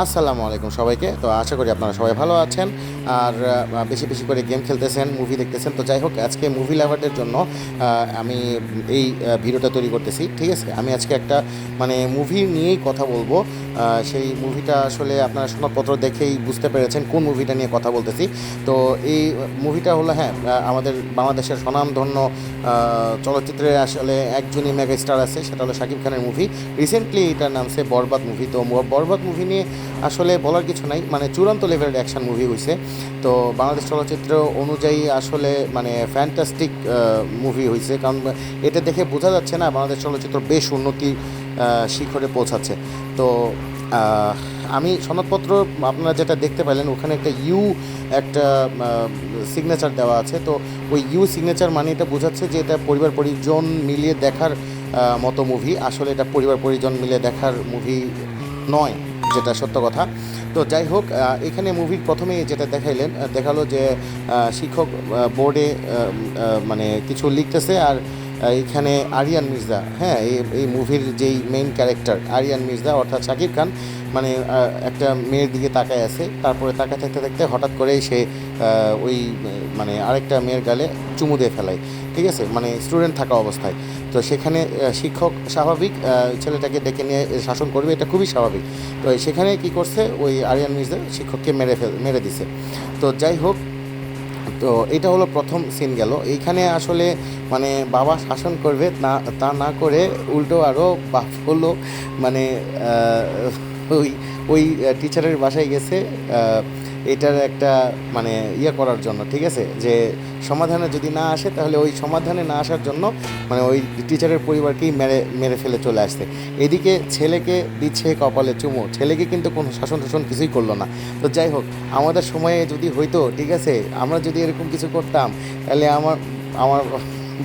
আসসালামু আলাইকুম সবাইকে। তো আশা করি আপনারা সবাই ভালো আছেন। আর বেশি বেশি করে গেম খেলতেছেন মুভি দেখতেছেন। তো যাই হোক, আজকে মুভি লাভারদের জন্য আমি এই ভিডিওটা তৈরি করতেছি, ঠিক আছে? আমি আজকে একটা মানে মুভি নিয়েই কথা বলব। সেই মুভিটা আসলে আপনারা শোনাপত্র দেখেই বুঝতে পেরেছেন কোন মুভিটা নিয়ে কথা বলতেছি। তো এই মুভিটা হলো হ্যাঁ আমাদের বাংলাদেশের স্বনামধন্য চলচ্চিত্রে আসলে একজনই মেগা স্টার আছে, সেটা হলো শাকিব খানের মুভি রিসেন্টলি এটার নামছে বরবাদ মুভি তো বরবাদ মুভি নিয়ে আসলে বলার কিছু নাই। মানে চূড়ান্ত লেভেলের অ্যাকশন মুভি হয়েছে তো বাংলাদেশ চলচ্চিত্র অনুযায়ী আসলে মানে ফ্যান্টাস্টিক মুভি হয়েছে কারণ এটা দেখে বোঝা যাচ্ছে না বাংলাদেশ চলচ্চিত্র বেশ উন্নতি শিখরে পৌঁছাচ্ছে। তো আমি সনদপত্র আপনারা যেটা দেখতে পেলেন ওখানে একটা ইউ একটা সিগনেচার দেওয়া আছে। তো ওই ইউ সিগনেচার মানে এটা বোঝাচ্ছে যে এটা পরিবার পরিজন মিলিয়ে দেখার মতো মুভি আসলে এটা পরিবার পরিজন মিলিয়ে দেখার মুভি নয়। যেটা সত্য কথা। তো যাই হোক এখানে মুভির প্রথমেই যেটা দেখাইলেন দেখাল যে শিক্ষক বোর্ডে মানে কিছু লিখতেছে আর এখানে আরিয়ান মির্জা হ্যাঁ এই এই মুভির যেই মেইন ক্যারেক্টার আরিয়ান মির্জা অর্থাৎ শাকিব খান মানে একটা মেয়ের দিকে তাকায় আছে। তারপরে তাকায় থাকতে থাকতে হঠাৎ করেই সে ওই মানে আরেকটা মেয়ের গালে চুমু দিয়ে ফেলায়। ঠিক আছে? মানে স্টুডেন্ট থাকা অবস্থায়। তো সেখানে শিক্ষক স্বাভাবিক ছেলেটাকে ডেকে নিয়ে শাসন করবে, এটা খুবই স্বাভাবিক। তো সেখানে কি করছে? ওই আরিয়ান মির্জা শিক্ষককে মেরে ফেল, মেরে দিছে। তো যাই হোক তো এটা হলো প্রথম সিন গেল। এইখানে আসলে মানে বাবা শাসন করবে, না, তা না করে উল্টো আরও হলো। মানে ওই ওই টিচারের বাসায় গেছে এটার একটা মানে ইয়ে করার জন্য, ঠিক আছে? যে সমাধানে যদি না আসে, তাহলে ওই সমাধানে না আসার জন্য মানে ওই টিচারের পরিবারকেই মেরে মেরে ফেলে চলে আসছে এদিকে ছেলেকে দিচ্ছে কপালে চুমো, ছেলেকে কিন্তু কোনো শাসন টাসন কিছুই করল না। তো যাই হোক, আমাদের সময়ে যদি হইতো, ঠিক আছে? আমরা যদি এরকম কিছু করতাম, তাহলে আমার আমার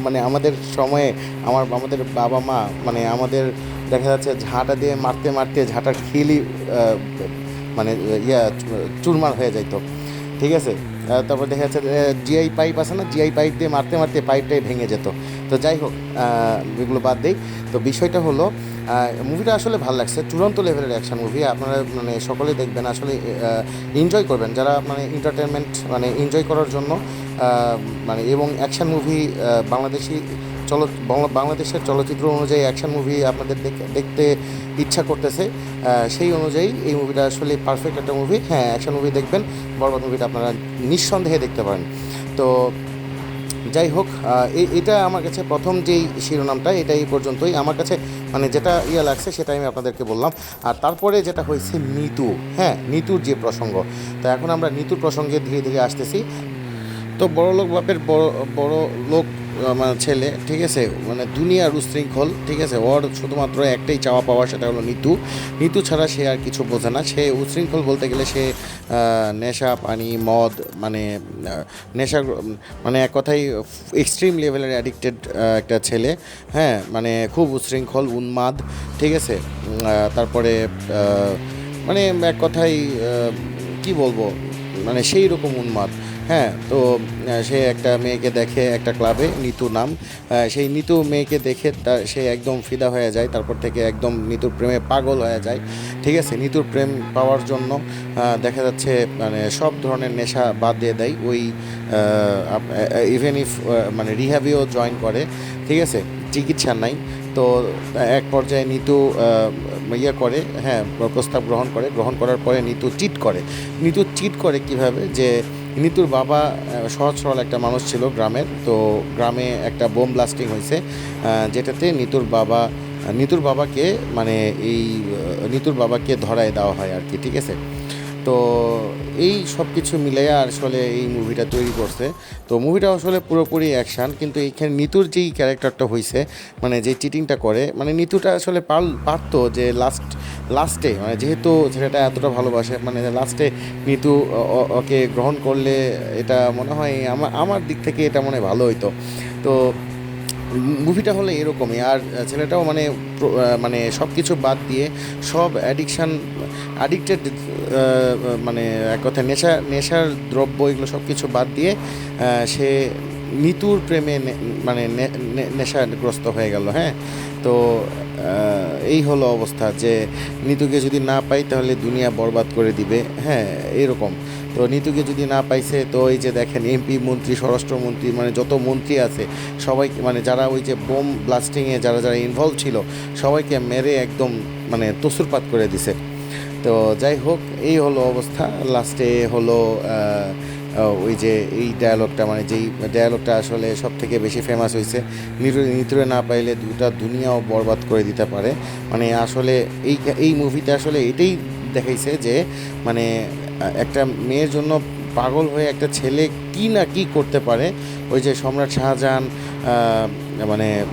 মানে আমাদের সময়ে আমার, আমাদের বাবা মা মানে আমাদের দেখা যাচ্ছে ঝাঁটা দিয়ে মারতে মারতে ঝাঁটার খিলি মানে ইয়া, চুরমার হয়ে যাইত ঠিক আছে? তারপর দেখা যাচ্ছে জিআই পাইপ আছে না? জিআই পাইপ দিয়ে মারতে মারতে পাইপটাই ভেঙে যেত। তো যাই হোক এগুলো বাদ দেই। তো বিষয়টা হলো মুভিটা আসলে ভালো লাগছে। চূড়ান্ত লেভেলের অ্যাকশন মুভি আপনারা মানে সকলেই দেখবেন, আসলে এনজয় করবেন। যারা মানে এন্টারটেনমেন্ট মানে এনজয় করার জন্য মানে এবং অ্যাকশন মুভি বাংলাদেশি চল বাংলাদেশের চলচ্চিত্র অনুযায়ী অ্যাকশন মুভি আপনাদের দেখ- দেখতে ইচ্ছা করতেছে সেই অনুযায়ী এই মুভিটা আসলে পারফেক্ট একটা মুভি হ্যাঁ অ্যাকশন মুভি দেখবেন, বরবাদ মুভিটা আপনারা নিঃসন্দেহে দেখতে পারেন। তো যাই হোক এটা আমার কাছে প্রথম যেই শিরোনামটা, এটা এই পর্যন্তই। আমার কাছে মানে যেটা ইয়ে লাগছে সেটা আমি আপনাদেরকে বললাম। আর তারপরে যেটা হয়েছে নিতু হ্যাঁ নিতুর যে প্রসঙ্গ। তো এখন আমরা নিতুর প্রসঙ্গে ধীরে ধীরে আসতেছি। তো বড় লোক বাপের বড় বড় লোক মানে ছেলে, ঠিক আছে? মানে দুনিয়ার উশৃঙ্খল, ঠিক আছে? ওর শুধুমাত্র একটাই চাওয়া পাওয়া, সেটা হলো নিতু। নিতু ছাড়া সে আর কিছু বোঝে না। সে উশৃঙ্খল বলতে গেলে সে নেশা, পানি, মদ মানে নেশা মানে এক কথাই এক্সট্রিম লেভেলের অ্যাডিক্টেড একটা ছেলে। হ্যাঁ মানে খুব উশৃঙ্খল, উন্মাদ, ঠিক আছে? তারপরে মানে এক কথাই কি বলব? মানে সেই রকম উন্মাদ। হ্যাঁ তো সে একটা মেয়েকে দেখে একটা ক্লাবে, নিতু নাম। সেই নিতু মেয়েকে দেখে সে একদম ফিদা হয়ে যায়, তারপর থেকে একদম নিতুর প্রেমে পাগল হয়ে যায়। ঠিক আছে, নিতুর প্রেম পাওয়ার জন্য দেখা যাচ্ছে মানে সব ধরনের নেশা বাদ দিয়ে দেয়। ওই ইভেন ইফ মানে রিহ্যাবেও জয়েন করে। ঠিক আছে, চিকিৎসা নাই। তো, এক পর্যায়ে নিতু ইয়ে করে হ্যাঁ প্রস্তাব গ্রহণ করে। গ্রহণ করার পরে নিতু চিট করে। নিতু চিট করে কীভাবে? যে নিতুর বাবা সহজ সরল একটা মানুষ ছিল গ্রামের, তো গ্রামে একটা বোম ব্লাস্টিং হয়েছে যেটাতে নিতুর বাবা, নিতুর বাবাকে মানে এই নিতুর বাবাকে ধরায় দেওয়া হয় আর কি, ঠিক আছে? তো এই সব কিছু মিলিয়ে আসলে এই মুভিটা তৈরি করছে। তো মুভিটা আসলে পুরোপুরি অ্যাকশান কিন্তু এইখানে নিতুর যেই ক্যারেক্টারটা হয়েছে মানে যে চিটিংটা করে মানে নিতুটা আসলে পাল, পারতো যে লাস্ট লাস্টে মানে যেহেতু ছেলেটা এতটা ভালোবাসে মানে লাস্টে নিতু ওকে গ্রহণ করলে এটা মনে হয় আমার আমার দিক থেকে এটা মনে হয় ভালো হইতো। তো মুভিটা হলো এরকমই। আর ছেলেটাও মানে মানে সব কিছু বাদ দিয়ে সব অ্যাডিকশান অ্যাডিক্টেড মানে এক কথা নেশা, নেশার দ্রব্য এগুলো সব কিছু বাদ দিয়ে সে নিতুর প্রেমে মানে নেশাগ্রস্ত হয়ে গেল হ্যাঁ? তো এই হলো অবস্থা যে নিতুকে যদি না পাই তাহলে দুনিয়া বরবাদ করে দিবে হ্যাঁ? এরকম। তো নিতুকে যদি না পাইছে, তো এই যে দেখেন এমপি মন্ত্রী, স্বরাষ্ট্রমন্ত্রী মানে যত মন্ত্রী আছে সবাই মানে যারা ওই যে বোম ব্লাস্টিংয়ে যারা যারা ইনভলভ ছিল, সবাইকে মেরে একদম মানে তসুরপাত করে দিছে। তো যাই হোক, এই হলো অবস্থা। লাস্টে হলো ওই যে এই ডায়ালগটা মানে যেই ডায়ালগটা আসলে সব থেকে বেশি ফেমাস হয়েছে নিতুরে নিতুরে না পাইলে দুটা দুনিয়াও বরবাদ করে দিতে পারে। মানে আসলে এই এই মুভিতে আসলে এটাই দেখাইছে যে মানে একটা মেয়ের জন্য পাগল হয়ে একটা ছেলে কি না কি করতে পারে? ওই যে সম্রাট শাহজাহান মানে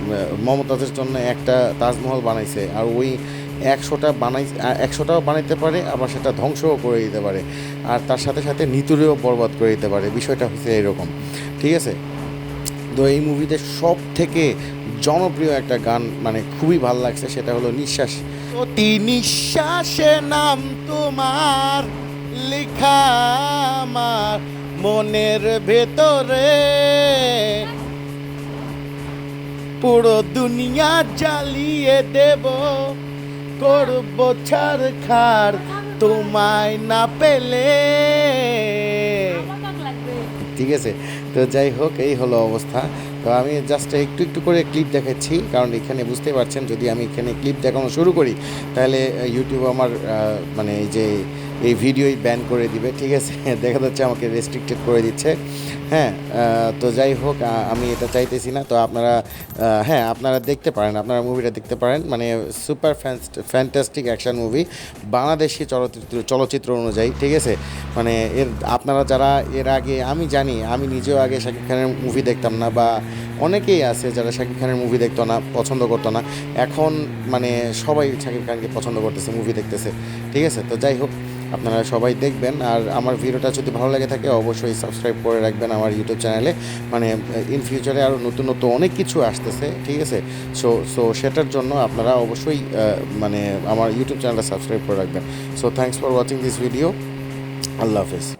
মমতাজের জন্য একটা তাজমহল বানাইছে আর ওই একশোটা বানাই একশোটাও বানাইতে পারে, আবার সেটা ধ্বংসও করে দিতে পারে। আর তার সাথে সাথে নিতুরেও বরবাদ করে দিতে পারে। বিষয়টা হচ্ছে এরকম। ঠিক আছে? তো এই মুভিতে সব থেকে জনপ্রিয় একটা গান মানে খুবই ভালো লাগছে, সেটা হলো নিঃশ্বাস। অতি নিঃশ্বাসে নাম তোমার। লেখা আমার মনের ভেতরে। পুরো দুনিয়া জ্বালিয়ে দেব, করব ছাড় তোমায় না পেলে। ঠিক আছে, তো যাই হোক, এই হলো অবস্থা। তো আমি জাস্ট একটু একটু করে ক্লিপ দেখাচ্ছি, কারণ এখানে বুঝতে পারছেন, যদি আমি এখানে ক্লিপ দেখানো শুরু করি, তাহলে ইউটিউব আমার মানে এই যে এই ভিডিওই ব্যান করে দিবে, ঠিক আছে? দেখা যাচ্ছে আমাকে রেস্ট্রিক্টেড করে দিচ্ছে। হ্যাঁ তো যাই হোক আমি এটা চাইতেছি না। তো আপনারা হ্যাঁ আপনারা দেখতে পারেন, আপনারা মুভিটা দেখতে পারেন। মানে super fantastic action movie Bangladeshi চলচ্চিত্র চলচ্চিত্র অনুযায়ী, ঠিক আছে? মানে এর, আপনারা যারা, এর আগে আমি জানি, আমি নিজেও আগে শাকিব খানের মুভি দেখতাম না, বা অনেকেই আছে যারা শাকিব খানের মুভি দেখতো না, পছন্দ করতো না। এখন মানে সবাই শাকিব খানকে পছন্দ করতেছে মুভি দেখতেছে, ঠিক আছে? তো যাই হোক আপনারা সবাই দেখবেন। আর আমার ভিডিওটা যদি ভালো লাগে থাকে, অবশ্যই সাবস্ক্রাইব করে রাখবেন আমার ইউটিউব চ্যানেলে মানে ইন ফিউচারে আরও নতুন নতুন অনেক কিছু আসতেছে, ঠিক আছে? সো সো সেটার জন্য আপনারা অবশ্যই মানে আমার ইউটিউব চ্যানেলটা সাবস্ক্রাইব করে রাখবেন। So thanks for watching this video আল্লাহ হাফেজ।